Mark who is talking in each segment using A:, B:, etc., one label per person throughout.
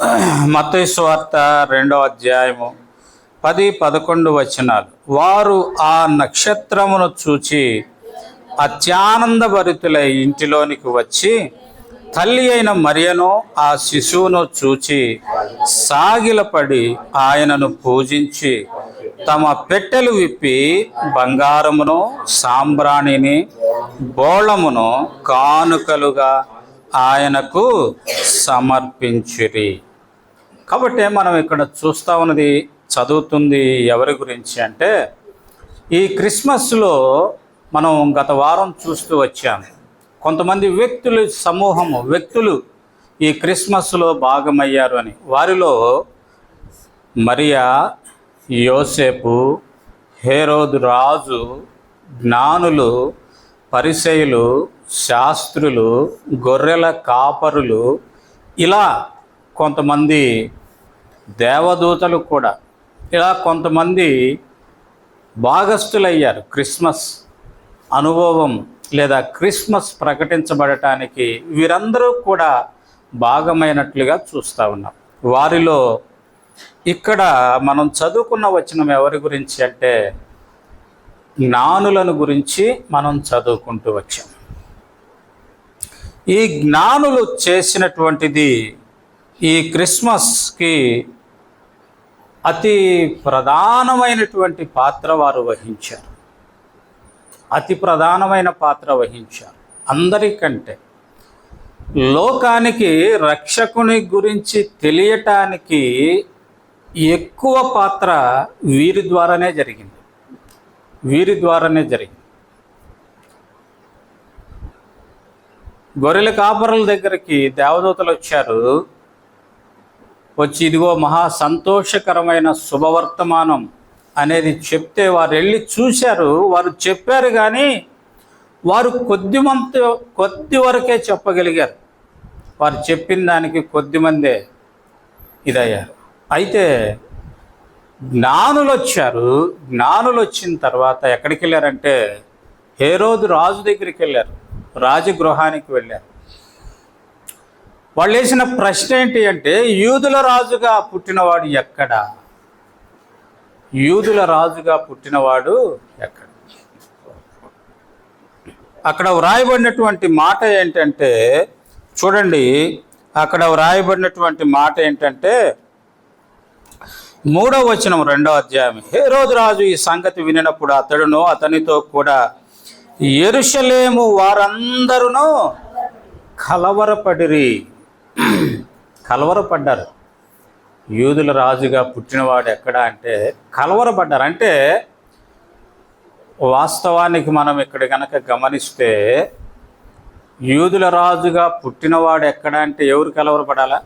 A: మత్తయి రెండో అధ్యాయము పది పదకొండు వచనాలు. వారు ఆ నక్షత్రమును చూచి అత్యానందభరితులై ఇంటిలోనికి వచ్చి తల్లి అయిన మరియను ఆ శిశువును చూచి సాగిలపడి ఆయనను పూజించి తమ పెట్టెలు విప్పి బంగారమును సాంబ్రాణిని బోళమును కానుకలుగా ఆయనకు సమర్పించిరి. కాబట్టి మనం ఇక్కడ చూస్తా ఉన్నది చదువుతుంది ఎవరి గురించి అంటే ఈ క్రిస్మస్లో మనం గత వారం చూస్తూ వచ్చాము కొంతమంది వ్యక్తులు సమూహము వ్యక్తులు ఈ క్రిస్మస్లో భాగమయ్యారు అని. వారిలో మరియా యోసేపు హేరోదు రాజు జ్ఞానులు పరిసయులు శాస్త్రులు గొర్రెల కాపరులు ఇలా కొంతమంది దేవదూతలు కూడా. ఇలా కొంతమంది భాగస్థులయ్యారు. క్రిస్మస్ అనుభవం లేదా క్రిస్మస్ ప్రకటించబడటానికి వీరందరూ కూడా భాగమైనట్లుగా చూస్తూ ఉన్నాం. వారిలో ఇక్కడ మనం చదువుకున్న వచనం ఎవరి గురించి అంటే జ్ఞానులను గురించి మనం చదువుకుంటూ వచ్చాం. ఈ జ్ఞానులు చేసినటువంటిది ఈ క్రిస్మస్కి అతి ప్రధానమైనటువంటి పాత్ర వారు వహించారు. అతి ప్రధానమైన పాత్ర వహించారు. అందరికంటే లోకానికి రక్షకుని గురించి తెలియటానికి ఎక్కువ పాత్ర వీరి ద్వారానే జరిగింది. వీరి ద్వారానే జరిగింది. గొర్రెల కాపరుల దగ్గరికి దేవదూతలు వచ్చారు. వచ్చి ఇదిగో మహా సంతోషకరమైన శుభవర్తమానం అనేది చెప్తే వారు వెళ్ళి చూశారు. వారు చెప్పారు కానీ వారు కొద్ది మంది కొద్ది వరకే చెప్పగలిగారు. వారు చెప్పిన దానికి కొద్ది మందే ఇదయ్యారు. అయితే జ్ఞానులు వచ్చారు. జ్ఞానులు వచ్చిన తర్వాత ఎక్కడికి వెళ్ళారంటే హేరోదు రాజు దగ్గరికి వెళ్ళారు. రాజగృహానికి వెళ్ళారు. వాళ్ళు వేసిన ప్రశ్న ఏంటి అంటే యూదుల రాజుగా పుట్టినవాడు ఎక్కడ? యూదుల రాజుగా పుట్టినవాడు ఎక్కడ? అక్కడ వ్రాయబడినటువంటి మాట ఏంటంటే చూడండి అక్కడ వ్రాయబడినటువంటి మాట ఏంటంటే మూడవ వచనం రెండవ అధ్యాయం హే రోజు రాజు ఈ సంగతి వినినప్పుడు అతడును అతనితో కూడా ఎరుషలేము వారందరూ కలవరపడిరి. కలవరపడ్డారు. యూదుల రాజుగా పుట్టినవాడు ఎక్కడ అంటే కలవరపడ్డారు. అంటే వాస్తవానికి మనం ఇక్కడ కనుక గమనిస్తే యూదుల రాజుగా పుట్టినవాడు ఎక్కడ అంటే ఎవరు కలవరపడాలా?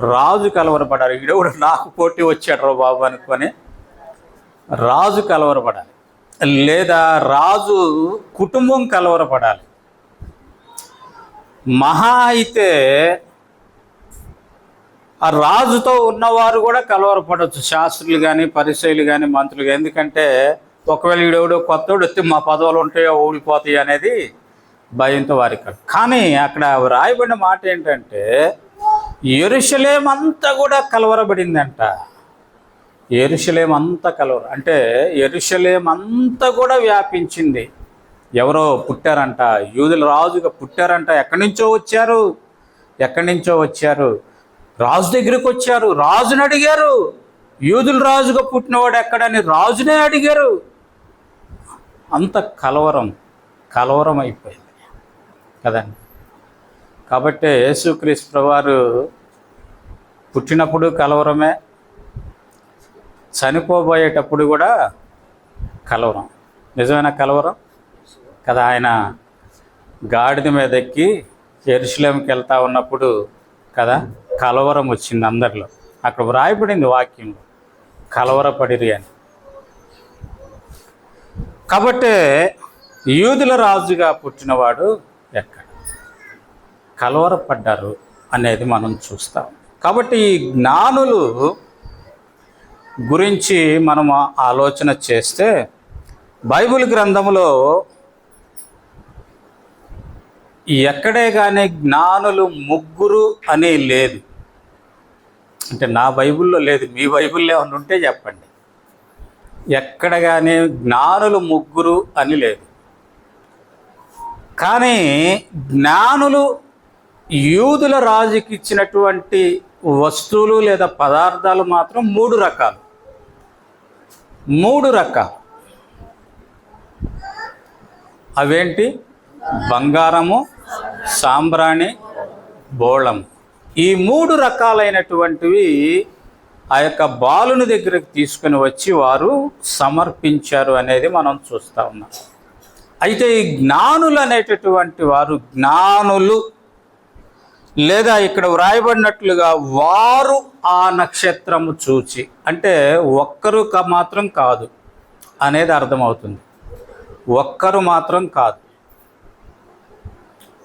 A: రాజు కలవరపడాలి. ఈడెవడు నాకు పోటీ వచ్చాడు రా బాబు అనుకొని రాజు కలవరపడాలి. లేదా రాజు కుటుంబం కలవరపడాలి. మహా అయితే ఆ రాజుతో ఉన్నవారు కూడా కలవరపడవచ్చు శాస్త్రులు కానీ పరిచయులు కానీ మంత్రులు కానీ ఎందుకంటే ఒకవేళ ఈడెవడో కొత్తోడు వస్తే మా పదవులు ఉంటాయో ఊడిపోతాయి అనేది భయంతో వారికి కానీ అక్కడ రాయబడిన మాట ఏంటంటే ఎరుషలేం అంతా కూడా కలవరబడిందంట ఎరుషలేం అంతా కలవర అంటే ఎరుషలేం అంతా కూడా వ్యాపించింది. ఎవరో పుట్టారంట. యూదుల రాజుగా పుట్టారంట. ఎక్కడి నుంచో వచ్చారు? ఎక్కడి నుంచో వచ్చారు? రాజు దగ్గరికి వచ్చారు. రాజుని అడిగారు. యూదుల రాజుగా పుట్టినవాడు ఎక్కడని రాజునే అడిగారు. అంత కలవరం కలవరం అయిపోయింది. కదండి? కాబట్టి యేసుక్రీస్తు వారు పుట్టినప్పుడు కలవరమే చనిపోబోయేటప్పుడు కూడా కలవరం. నిజమైన కలవరం? కదా ఆయన గాడిద మీద ఎక్కి ఎరుసలేంకి వెళ్తా ఉన్నప్పుడు కదా కలవరం వచ్చింది అందరిలో. అక్కడ వ్రాయబడింది వాక్యం. కలవరపడిరి అని. కాబట్టి యూదుల రాజుగా పుట్టినవాడు ఎక్కడ? కలవరపడ్డారు అనేది మనం చూస్తాం. కాబట్టి ఈ జ్ఞానులు గురించి మనం ఆలోచన చేస్తే బైబిల్ గ్రంథంలో ఎక్కడే కానీ జ్ఞానులు ముగ్గురు అని లేదు. అంటే నా బైబిల్లో లేదు మీ బైబిల్లో ఏమన్నా ఉంటే చెప్పండి. ఎక్కడ కానీ జ్ఞానులు ముగ్గురు అని లేదు. కానీ జ్ఞానులు యూదుల రాజుకి ఇచ్చినటువంటి వస్తువులు లేదా పదార్థాలు మాత్రం మూడు రకాలు. మూడు రకాలు. అవేంటి? బంగారము సాంబ్రాణి బోళం. ఈ మూడు రకాలైనటువంటివి ఆ యొక్క బాలుని దగ్గరకు తీసుకుని వచ్చి వారు సమర్పించారు అనేది మనం చూస్తూ ఉన్నాం. అయితే ఈ జ్ఞానులు అనేటటువంటి వారు జ్ఞానులు లేదా ఇక్కడ వ్రాయబడినట్లుగా వారు ఆ నక్షత్రము చూచి అంటే ఒక్కరు క- మాత్రం కాదు అనేది అర్థమవుతుంది. ఒక్కరు మాత్రం కాదు.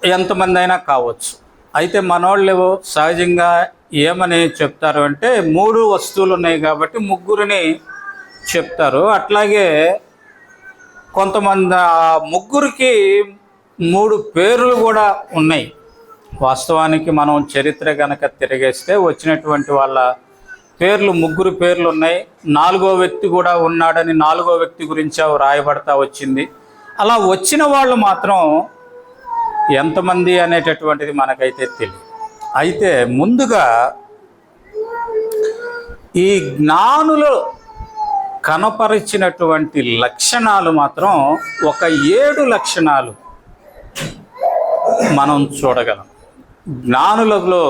A: ఎంతమంది అయినా కావచ్చు. అయితే మనోళ్ళు సహజంగా ఏమని చెప్తారు అంటే మూడు వస్తువులు ఉన్నాయి కాబట్టి ముగ్గురిని చెప్తారు. అట్లాగే కొంతమంది ఆ ముగ్గురికి మూడు పేర్లు కూడా ఉన్నాయి. వాస్తవానికి మనం చరిత్ర కనుక తిరిగేస్తే వచ్చినటువంటి వాళ్ళ పేర్లు ముగ్గురు పేర్లు ఉన్నాయి. నాలుగో వ్యక్తి కూడా ఉన్నాడని నాలుగో వ్యక్తి గురించి రాయబడతా వచ్చింది. అలా వచ్చిన వాళ్ళు మాత్రం ఎంతమంది అనేటటువంటిది మనకైతే తెలియదు అయితే ముందుగా ఈ జ్ఞానులు కనపరిచినటువంటి లక్షణాలు మాత్రం ఒక ఏడు లక్షణాలు మనం చూడగలం. జ్ఞానులలో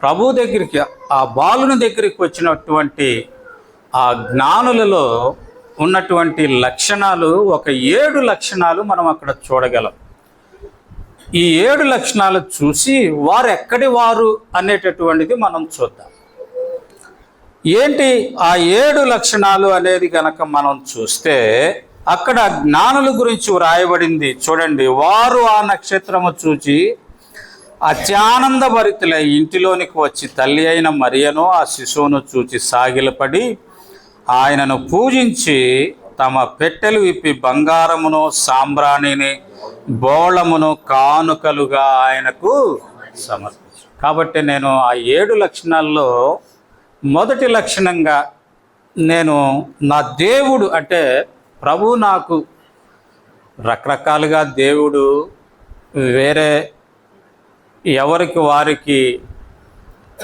A: ప్రభు దగ్గరికి ఆ బాలుని దగ్గరికి వచ్చినటువంటి ఆ జ్ఞానులలో ఉన్నటువంటి లక్షణాలు ఒక ఏడు లక్షణాలు మనం అక్కడ చూడగలం. ఈ ఏడు లక్షణాలు చూసి వారు ఎక్కడి వారు అనేటటువంటిది మనం చూద్దాం. ఏంటి ఆ ఏడు లక్షణాలు అనేది కనుక మనం చూస్తే అక్కడ జ్ఞానుల గురించి వ్రాయబడింది. చూడండి వారు ఆ నక్షత్రము చూచి అత్యానందభరితులై ఇంటిలోనికి వచ్చి తల్లి అయిన మరియను ఆ శిశువును చూచి సాగిలపడి ఆయనను పూజించి తమ పెట్టెలు విప్పి బంగారమును సాంబ్రాణిని బోళమును కానుకలుగా ఆయనకు సమర్పించు. కాబట్టి నేను ఆ ఏడు లక్షణాల్లో మొదటి లక్షణంగా నేను నా దేవుడు అంటే ప్రభు నాకు రకరకాలుగా దేవుడు వేరే ఎవరికి వారికి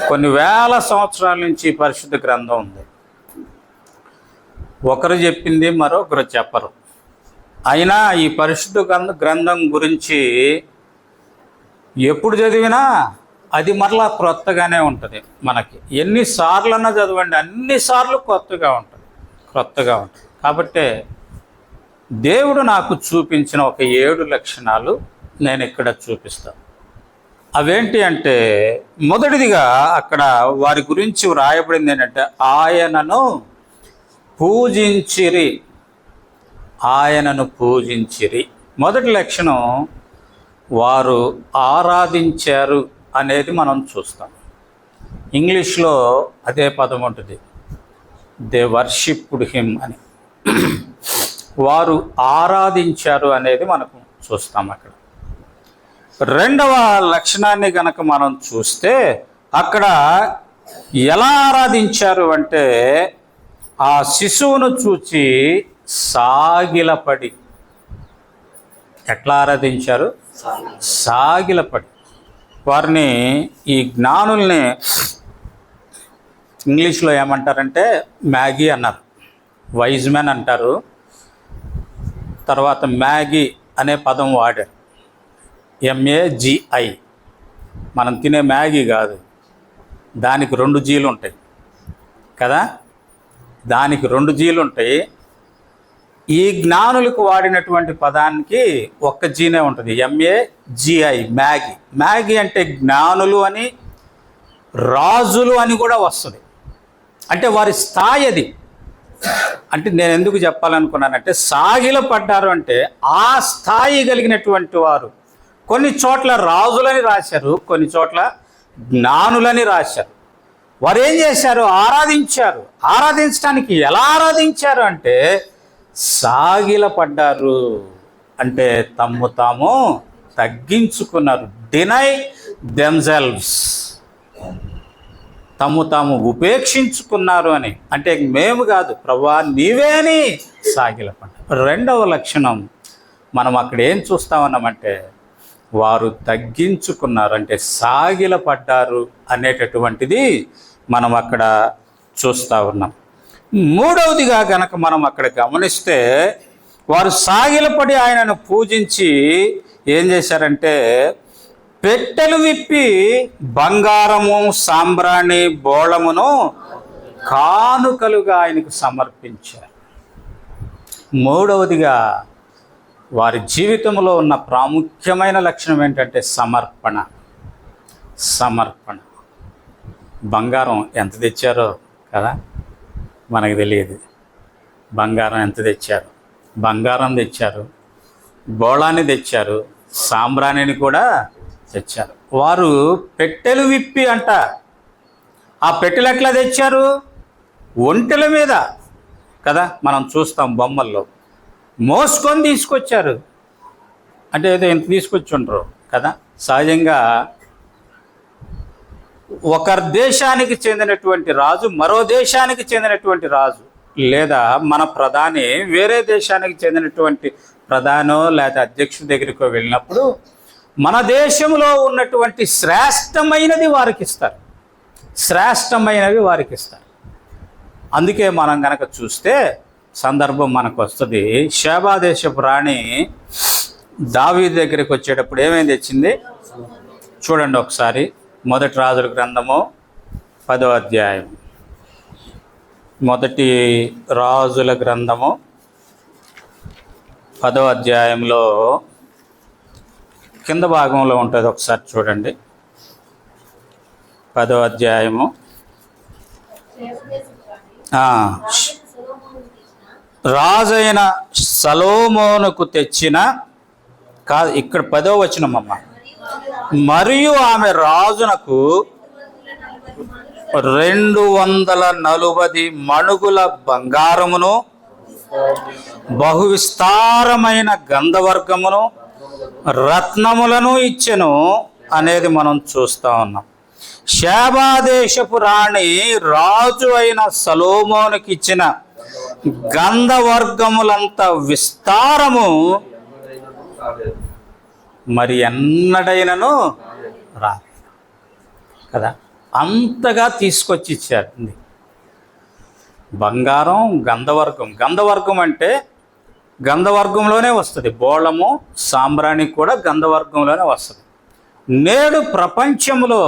A: కొన్ని వేల సంవత్సరాల నుంచి పరిశుద్ధ గ్రంథం ఉంది. ఒకరు చెప్పింది మరొకరు చెప్పరు. అయినా ఈ పరిశుద్ధ గ్రంథ గ్రంథం గురించి ఎప్పుడు చదివినా అది మరలా క్రొత్తగానే ఉంటుంది మనకి. ఎన్నిసార్లన్నా చదవండి అన్నిసార్లు కొత్తగా ఉంటుంది. క్రొత్తగా ఉంటుంది. కాబట్టి దేవుడు నాకు చూపించిన ఒక ఏడు లక్షణాలు నేను ఇక్కడ చూపిస్తాను అవేంటి అంటే మొదటిదిగా అక్కడ వారి గురించి వ్రాయబడింది ఏంటంటే ఆయనను పూజించిరి. ఆయనను పూజించిరి. మొదటి లక్షణం వారు ఆరాధించారు అనేది మనం చూస్తాం. ఇంగ్లీష్లో అదే పదం ఉంటుంది. దే వర్షిప్డ్ హిమ్ అని. వారు ఆరాధించారు అనేది మనకు చూస్తాం అక్కడ. రెండవ లక్షణాన్ని గనక మనం చూస్తే అక్కడ ఎలా ఆరాధించారు అంటే ఆ శిశువును చూచి సాగిలపడి ఎట్లా ఆరాధించారు? సాగిలపడి. వారిని ఈ జ్ఞానుల్ని ఇంగ్లీష్లో ఏమంటారంటే మ్యాగీ అన్నారు. వైజ్ మ్యాన్ అంటారు. తర్వాత మ్యాగీ అనే పదం వాడారు. ఎంఏజిఐ మనం తినే మ్యాగీ కాదు. దానికి రెండు జీలు ఉంటాయి కదా? దానికి రెండు జీలు ఉంటాయి. ఈ జ్ఞానులకు వాడినటువంటి పదానికి ఒక్క జీనే ఉంటుంది. ఎంఏ జిఐ మ్యాగీ మ్యాగీ అంటే జ్ఞానులు అని రాజులు అని కూడా వస్తుంది. అంటే వారి స్థాయి అది. అంటే నేను ఎందుకు చెప్పాలనుకున్నానంటే సాగిల పడ్డారు అంటే ఆ స్థాయి కలిగినటువంటి వారు. కొన్ని చోట్ల రాజులని రాశారు కొన్ని చోట్ల జ్ఞానులని రాశారు. వారు ఏం చేశారు? ఆరాధించారు. ఆరాధించడానికి ఎలా ఆరాధించారు అంటే సాగిల పడ్డారు అంటే తమ్ము తాము తగ్గించుకున్నారు. డినై దెమ్సెల్వ్స్ తమ్ము తాము ఉపేక్షించుకున్నారు అని. అంటే మేము కాదు ప్రభా నీవే అని సాగిలపడ్డారు రెండవ లక్షణం మనం అక్కడ ఏం చూస్తామన్నామంటే వారు తగ్గించుకున్నారు. అంటే సాగిలపడ్డారు అనేటటువంటిది మనం అక్కడ చూస్తూ ఉన్నాం. మూడవదిగా గనక మనం అక్కడ గమనిస్తే వారు సాగిలపడి ఆయనను పూజించి ఏం చేశారంటే పెట్టెలు విప్పి బంగారము సాంబ్రాణి బోళమును కానుకలుగా ఆయనకు సమర్పించారు. మూడవదిగా వారి జీవితంలో ఉన్న ప్రాముఖ్యమైన లక్షణం ఏంటంటే సమర్పణ. సమర్పణ. బంగారం ఎంత తెచ్చారో కదా మనకు తెలియదు. బంగారం ఎంత తెచ్చారు? బంగారం తెచ్చారు బోళాన్ని తెచ్చారు సాంబ్రాణిని కూడా తెచ్చారు. వారు పెట్టెలు విప్పి అంట. ఆ పెట్టెలు ఎట్లా తెచ్చారు? ఒంటెల మీద కదా మనం చూస్తాం బొమ్మల్లో. మోసుకొని తీసుకొచ్చారు. అంటే ఏదో ఎంత తీసుకొచ్చుండ్రు కదా. సహజంగా ఒక దేశానికి చెందినటువంటి రాజు మరో దేశానికి చెందినటువంటి రాజు లేదా మన ప్రధాని వేరే దేశానికి చెందినటువంటి ప్రధానో లేదా అధ్యక్షుడి దగ్గరికో వెళ్ళినప్పుడు మన దేశంలో ఉన్నటువంటి శ్రేష్టమైనది వారికి ఇస్తారు. శ్రేష్టమైనవి వారికి ఇస్తారు. అందుకే మనం గనక చూస్తే సందర్భం మనకు వస్తుంది. దేశపు రాణి దావీ దగ్గరికి వచ్చేటప్పుడు ఏమేమి తెచ్చింది చూడండి ఒకసారి. మొదటి రాజుల గ్రంథము పదో అధ్యాయం. మొదటి రాజుల గ్రంథము పదో అధ్యాయంలో కింద భాగంలో ఉంటుంది ఒకసారి చూడండి. పదో అధ్యాయము. రాజైన సలోమోనుకు తెచ్చిన కాదు ఇక్కడ పదో వచనమమ్మ. మరియు ఆమె రాజునకు రెండు వందల నలుబది మణుగుల బంగారమును బహు విస్తారమైన గంధవర్గమును రత్నములను ఇచ్చెను అనేది మనం చూస్తా ఉన్నాం. శాబాదేశపు రాణి రాజు అయిన సలోమోనికి ఇచ్చిన గంధవర్గములంత విస్తారము మరి ఎన్నడైనను రా. కదా? అంతగా తీసుకొచ్చి ఇచ్చారు బంగారం గంధవర్గం. గంధవర్గం అంటే గంధవర్గంలోనే వస్తుంది. బోళము సాంబ్రాణి కూడా గంధవర్గంలోనే వస్తుంది. నేడు ప్రపంచంలో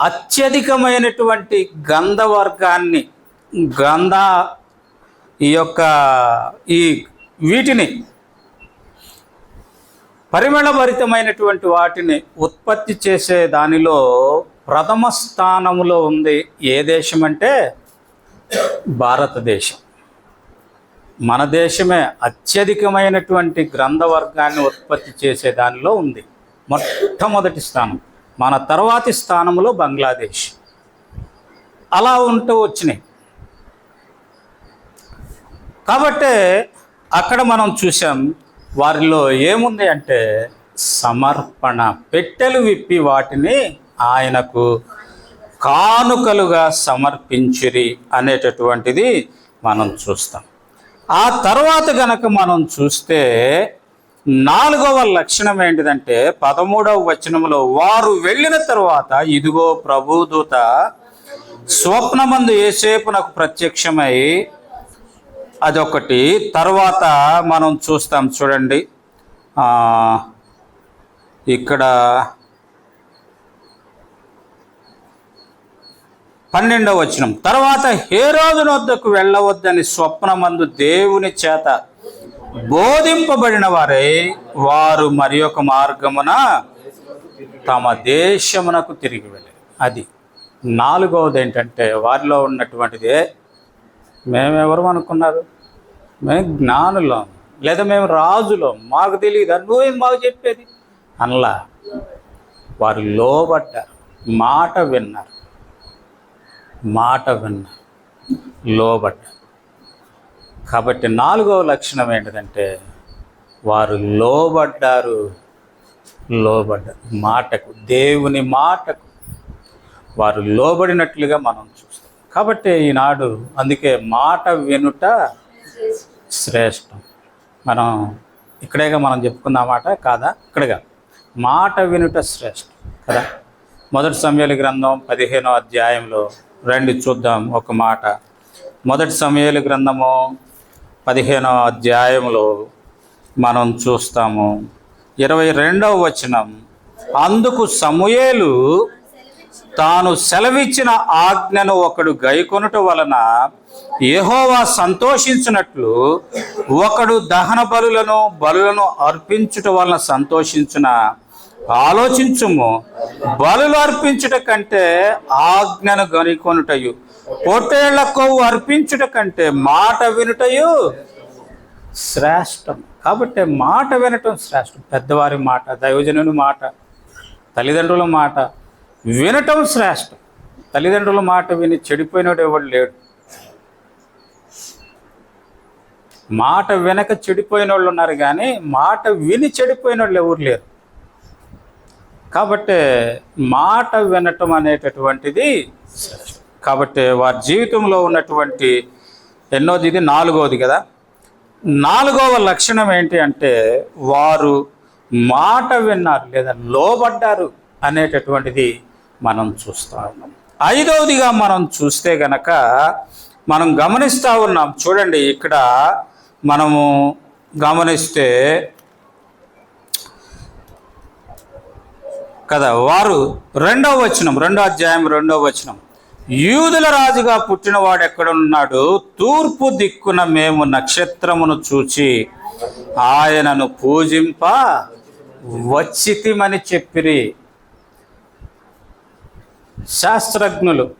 A: అత్యధికమైనటువంటి గంధవర్గాన్ని గంధ ఈ యొక్క ఈ వీటిని పరిమళభరితమైనటువంటి వాటిని ఉత్పత్తి చేసే దానిలో ప్రథమ స్థానంలో ఉంది ఏ దేశం అంటే భారతదేశం. మన దేశమే అత్యధికమైనటువంటి గ్రంథవర్గాన్ని ఉత్పత్తి చేసే దానిలో ఉంది. మొట్టమొదటి స్థానం. మన తర్వాతి స్థానంలో బంగ్లాదేశ్. అలా ఉంటూ వచ్చినాయి. కాబట్టే అక్కడ మనం చూసాం వారిలో ఏముంది అంటే సమర్పణ. పెట్టెలు విప్పి వాటిని ఆయనకు కానుకలుగా సమర్పించిరి అనేటటువంటిది మనం చూస్తాం. ఆ తర్వాత గనక మనం చూస్తే నాలుగవ లక్షణం ఏంటిదంటే పదమూడవ వచనంలో వారు వెళ్ళిన తర్వాత ఇదిగో ప్రభుదూత స్వప్నమందు ఏసేపు నాకు ప్రత్యక్షమై అదొకటి. తర్వాత మనం చూస్తాం చూడండి. ఇక్కడ పన్నెండవ వచనం. తర్వాత హేరోదు వద్దకు వెళ్ళవద్దని స్వప్నమందు దేవుని చేత బోధింపబడిన వారే వారు మరి ఒక మార్గమున తమ దేశమునకు తిరిగి వెళ్ళారు. అది నాలుగవది ఏంటంటే వారిలో ఉన్నటువంటిదే మేమెవరు అనుకున్నారు? మేము జ్ఞానులం లేదా మేము రాజులం. మాకు తెలియదు నువ్వేం మాకు చెప్పేది? అనలా. వారు లోబడ్డారు. మాట విన్నారు. మాట విన్నారు. లోబడ్డారు. కాబట్టి నాలుగవ లక్షణం ఏంటిదంటే వారు లోబడ్డారు. లోబడ్డారు. మాటకు దేవుని మాటకు. వారు లోబడినట్లుగా మనం చూస్తాం. కాబట్టి ఈనాడు అందుకే మాట వినుట శ్రేష్టం. మనం ఇక్కడేగా మనం చెప్పుకున్న మాట కాదా? ఇక్కడగా. మాట వినుట శ్రేష్టం కదా? మొదటి సమయాలు గ్రంథం పదిహేనో అధ్యాయంలో రండి చూద్దాం ఒక మాట. మొదటి సమయాలు గ్రంథము పదిహేనో అధ్యాయంలో మనం చూస్తాము. ఇరవై రెండవ వచనం అందుకు సమూయేలు తాను సెలవిచ్చిన ఆజ్ఞను ఒకడు గైకొనుట వలన యహోవా సంతోషించినట్లు ఒకడు దహన బలులను బలులను అర్పించుట వలన సంతోషించిన? ఆలోచించుము. బలులు అర్పించుట కంటే ఆజ్ఞను గనికొనుటయు పొట్టేళ్ళ కొవ్వు అర్పించుట కంటే మాట వినుటయు శ్రేష్టం. కాబట్టి మాట వినటం శ్రేష్టం. పెద్దవారి మాట దైవజనుని మాట తల్లిదండ్రుల మాట వినటం శ్రేష్టం. తల్లిదండ్రుల మాట విని చెడిపోయినోడు ఎవడు లేడు. మాట వెనక చెడిపోయిన వాళ్ళు ఉన్నారు కానీ మాట విని చెడిపోయిన వాళ్ళు ఎవరు లేరు. కాబట్టి మాట వినటం అనేటటువంటిది కాబట్టి వారి జీవితంలో ఉన్నటువంటి ఎన్నోది ఇది నాలుగవది కదా. నాలుగవ లక్షణం ఏంటి అంటే వారు మాట విన్నారు లేదా లోబడ్డారు అనేటటువంటిది మనం చూస్తూ ఉన్నాం. ఐదవదిగా మనం చూస్తే గనక మనం గమనిస్తూ ఉన్నాం. చూడండి ఇక్కడ మనము గమనిస్తే కదా వారు రెండవ వచనం రెండో అధ్యాయం రెండవ వచనం. యూదుల రాజుగా పుట్టినవాడు ఎక్కడున్నాడు? తూర్పు దిక్కున మేము నక్షత్రమును చూచి ఆయనను పూజింప వచ్చితిమని చెప్పిరి. శాస్త్రజ్ఞులు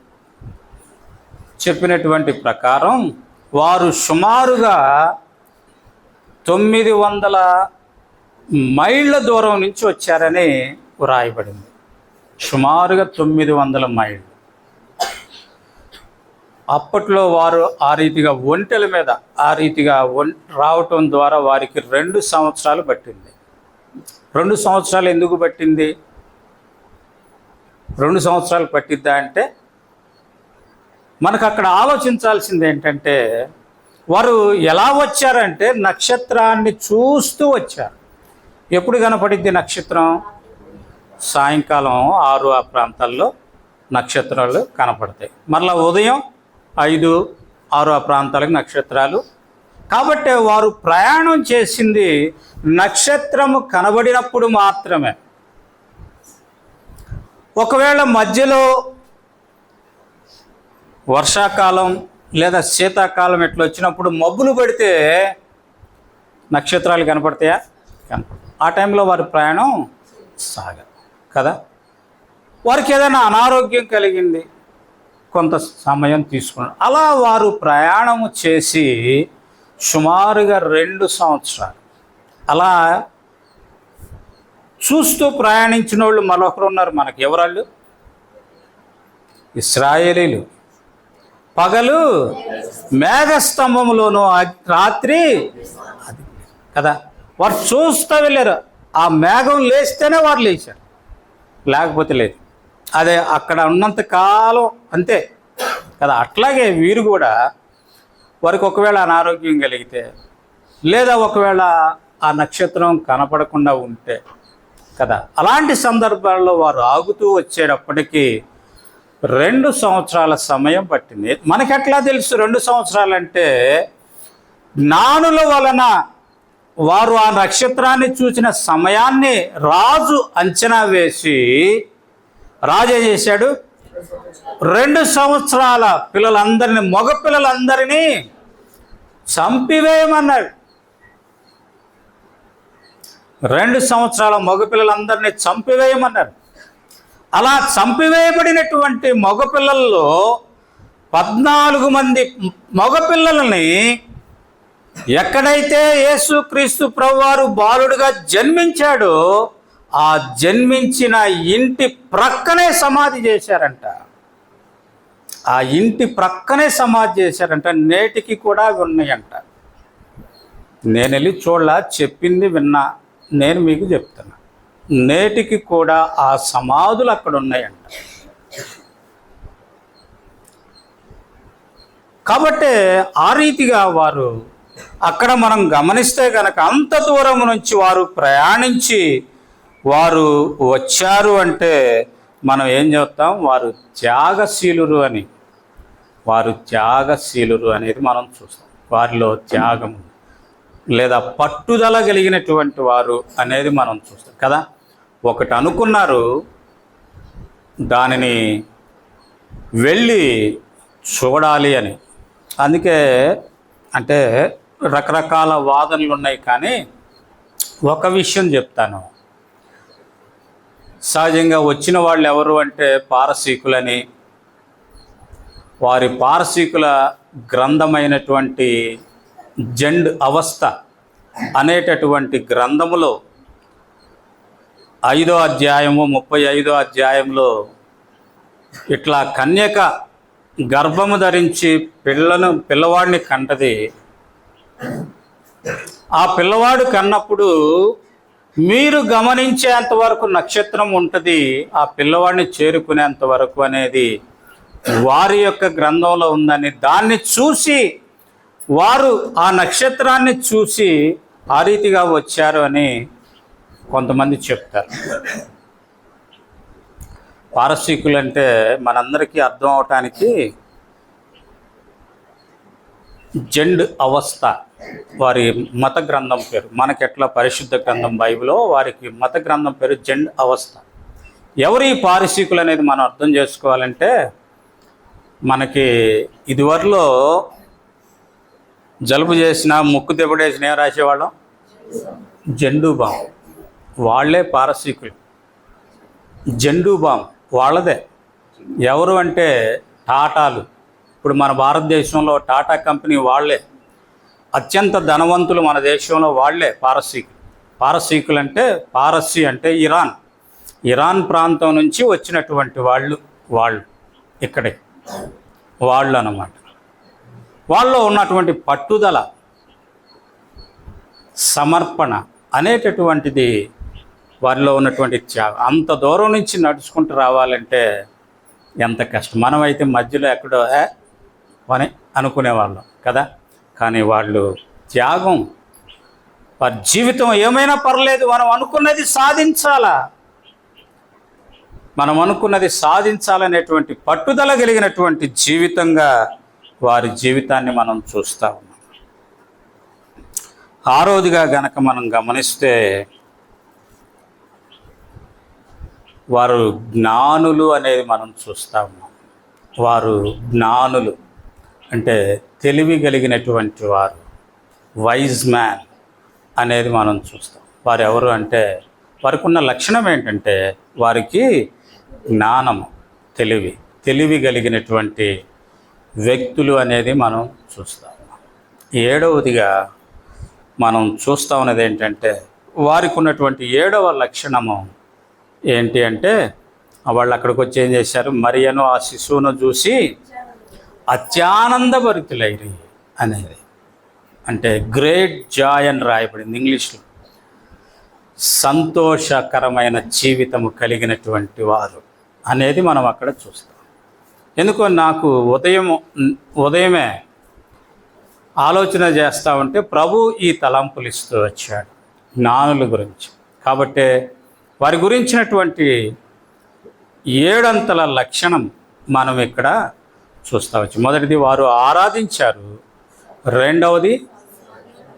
A: చెప్పినటువంటి ప్రకారం వారు సుమారుగా తొమ్మిది వందల మైళ్ళ దూరం నుంచి వచ్చారని వ్రాయబడింది. సుమారుగా తొమ్మిది వందల మైళ్ళు. అప్పట్లో వారు ఆ రీతిగా ఒంటెల మీద ఆ రీతిగా ఒం రావటం ద్వారా వారికి రెండు సంవత్సరాలు పట్టింది. రెండు సంవత్సరాలు ఎందుకు పట్టింది? రెండు సంవత్సరాలు పట్టిద్దా అంటే మనకు అక్కడ ఆలోచించాల్సింది ఏంటంటే వారు ఎలా వచ్చారంటే నక్షత్రాన్ని చూస్తూ వచ్చారు. ఎప్పుడు కనపడిద్ది నక్షత్రం? సాయంకాలం ఆరు ఆ ప్రాంతాల్లో నక్షత్రాలు కనపడతాయి. మరలా ఉదయం ఐదు ఆరు ఆ ప్రాంతాలకు నక్షత్రాలు. కాబట్టి వారు ప్రయాణం చేసింది నక్షత్రము కనబడినప్పుడు మాత్రమే. ఒకవేళ మధ్యలో వర్షాకాలం లేదా శీతాకాలం ఎట్లా వచ్చినప్పుడు మబ్బులు పడితే నక్షత్రాలు కనపడతాయా? కనపడతాయి ఆ టైంలో వారి ప్రయాణం సాగదు. కదా? వారికి ఏదైనా అనారోగ్యం కలిగింది కొంత సమయం తీసుకున్నారు. అలా వారు ప్రయాణము చేసి సుమారుగా రెండు సంవత్సరాలు. అలా చూస్తూ ప్రయాణించిన వాళ్ళు మరొకరు ఉన్నారు. మనకి ఎవరాళ్ళు? ఇస్రాయేలీలు. పగలు మేఘస్తంభంలోను రాత్రి అది కదా వారు చూస్తూ వెళ్ళారు. ఆ మేఘం లేస్తేనే వారు లేచారు. లేకపోతే లేదు. అదే అక్కడ ఉన్నంత కాలం అంతే కదా అట్లాగే వీరు కూడా వారికి ఒకవేళ అనారోగ్యం కలిగితే లేదా ఒకవేళ ఆ నక్షత్రం కనపడకుండా ఉంటే కదా. అలాంటి సందర్భాల్లో వారు ఆగుతూ వచ్చేటప్పటికీ రెండు సంవత్సరాల సమయం పట్టింది. మనకెట్లా తెలుసు రెండు సంవత్సరాలంటే జ్ఞానుల వలన వారు ఆ నక్షత్రాన్ని చూసిన సమయాన్ని రాజు అంచనా వేసి రాజు ఏం చేశాడు? రెండు సంవత్సరాల పిల్లలందరినీ మగ పిల్లలందరినీ చంపివేయమన్నాడు. రెండు సంవత్సరాల మగపిల్లలందరినీ చంపివేయమన్నారు. అలా చంపివేయబడినటువంటి మగపిల్లల్లో పద్నాలుగు మంది మగపిల్లలని ఎక్కడైతే యేసుక్రీస్తు ప్రభువారు బాలుడుగా జన్మించాడో ఆ జన్మించిన ఇంటి ప్రక్కనే సమాధి చేశారంట. ఆ ఇంటి ప్రక్కనే సమాధి చేశారంట నేటికి కూడా ఉన్నాయంట. నేను వెళ్ళి చూడలా చెప్పింది విన్నా. నేను మీకు చెప్తున్నా. నేటికి కూడా ఆ సమాధులు అక్కడ ఉన్నాయంట. కాబట్టి ఆ రీతిగా వారు అక్కడ మనం గమనిస్తే కనుక అంత దూరం నుంచి వారు ప్రయాణించి వారు వచ్చారు అంటే మనం ఏం చెప్తాం వారు త్యాగశీలురు అని. వారు త్యాగశీలురు అనేది మనం చూస్తాం. వారిలో త్యాగం లేదా పట్టుదల కలిగినటువంటి వారు అనేది మనం చూస్తాం. కదా? ఒకటి అనుకున్నారు దానిని వెళ్ళి చూడాలి అని. అందుకే అంటే రకరకాల వాదనలు ఉన్నాయి కానీ ఒక విషయం చెప్తాను. సహజంగా వచ్చిన వాళ్ళు ఎవరు అంటే పారసీకులని. వారి పారసీకుల గ్రంథమైనటువంటి జండ్ అవస్థ అనేటటువంటి గ్రంథములో ఐదో అధ్యాయము ముప్పై ఐదో అధ్యాయంలో ఇట్లా కన్యక గర్భము ధరించి పిల్లను పిల్లవాడిని కంటది. ఆ పిల్లవాడు కన్నప్పుడు మీరు గమనించేంత వరకు నక్షత్రం ఉంటుంది ఆ పిల్లవాడిని చేరుకునేంత వరకు అనేది వారి యొక్క గ్రంథంలో ఉందని దాన్ని చూసి వారు ఆ నక్షత్రాన్ని చూసి ఆ రీతిగా వచ్చారు అని కొంతమంది చెప్తారు. పారసీకులు అంటే మనందరికీ అర్థం అవటానికి జెండ్ అవస్థ వారి మత గ్రంథం పేరు. మనకెట్లా పరిశుద్ధ గ్రంథం బైబిలో వారికి మత గ్రంథం పేరు జెండ్ అవస్థ. ఎవరు ఈ అనేది మనం అర్థం చేసుకోవాలంటే మనకి ఇదివరలో జలుబు చేసిన ముక్కు దెబ్బడేసిన ఏం రాసేవాళ్ళం? జెండు బాం వాళ్ళే పారసీకులు. జెండు బాం వాళ్ళదే. ఎవరు అంటే టాటాలు. ఇప్పుడు మన భారతదేశంలో టాటా కంపెనీ వాళ్ళే. అత్యంత ధనవంతులు మన దేశంలో వాళ్ళే పారసీకులు. పారసీకులు అంటే పారసీ అంటే ఇరాన్. ఇరాన్ ప్రాంతం నుంచి వచ్చినటువంటి వాళ్ళు వాళ్ళు ఇక్కడే. వాళ్ళు అన్నమాట వాళ్ళలో ఉన్నటువంటి పట్టుదల సమర్పణ అనేటటువంటిది వారిలో ఉన్నటువంటి త్యాగం. అంత దూరం నుంచి నడుచుకుంటూ రావాలంటే ఎంత కష్టం. మనమైతే మధ్యలో ఎక్కడో "ఏ" అని అనుకునేవాళ్ళం కదా. కానీ వాళ్ళు త్యాగం వారి జీవితం ఏమైనా పర్లేదు మనం అనుకున్నది సాధించాలా? మనం అనుకున్నది సాధించాలనేటువంటి పట్టుదల కలిగినటువంటి జీవితంగా వారి జీవితాన్ని మనం చూస్తూ ఉన్నాం. ఆ రోజుగా గనక మనం గమనిస్తే వారు జ్ఞానులు అనేది మనం చూస్తూ ఉన్నాం. వారు జ్ఞానులు అంటే తెలివి కలిగినటువంటి వారు వైజ్ మ్యాన్ అనేది మనం చూస్తాం. వారు ఎవరు అంటే వారికి ఉన్న లక్షణం ఏంటంటే వారికి జ్ఞానము తెలివి తెలివి కలిగినటువంటి వ్యక్తులు అనేది మనం చూస్తాం. ఏడవదిగా మనం చూస్తా ఉన్నది ఏంటంటే వారికి ఉన్నటువంటి ఏడవ లక్షణము ఏంటి అంటే వాళ్ళు అక్కడికి వచ్చి ఏం చేశారు? మరియను ఆ శిశువును చూసి అత్యానందభరితులైరి అనేది. అంటే గ్రేట్ జాయ్ అని రాయబడింది ఇంగ్లీష్లో. సంతోషకరమైన జీవితము కలిగినటువంటి వారు అనేది మనం అక్కడ చూస్తాం. ఎందుకో నాకు ఉదయం ఉదయమే ఆలోచన చేస్తూ ఉంటే ప్రభు ఈ తలంపులు ఇస్తూ వచ్చాడు జ్ఞానుల గురించి. కాబట్టి వారి గురించినటువంటి ఏడంతల లక్షణం మనం ఇక్కడ చూస్తావచ్చు మొదటిది వారు ఆరాధించారు రెండవది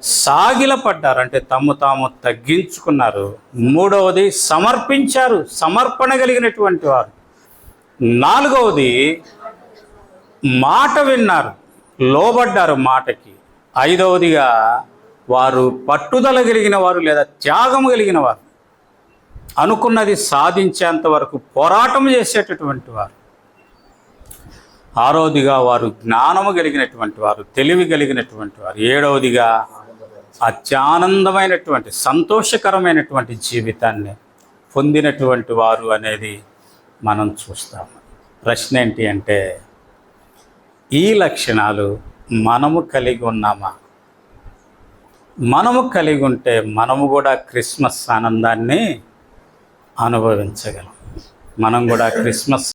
A: సాగిలపడ్డారు అంటే తమ్ము తాము తగ్గించుకున్నారు మూడవది సమర్పించారు సమర్పణ కలిగినటువంటి వారు. నాలుగవది మాట విన్నారు లోబడ్డారు మాటకి. ఐదవదిగా వారు పట్టుదల కలిగిన వారు లేదా త్యాగం కలిగిన వారు. అనుకున్నది సాధించేంత వరకు పోరాటం చేసేటటువంటి వారు. ఆరోదిగా వారు జ్ఞానము కలిగినటువంటి వారు తెలివి కలిగినటువంటి వారు. ఏడవదిగా అత్యానందమైనటువంటి సంతోషకరమైనటువంటి జీవితాన్ని పొందినటువంటి వారు అనేది మనం చూస్తాము ప్రశ్న ఏంటి అంటే ఈ లక్షణాలు మనము కలిగి ఉన్నామా? మనము కలిగి ఉంటే మనము కూడా క్రిస్మస్ ఆనందాన్ని అనుభవించగలం. మనం కూడా క్రిస్మస్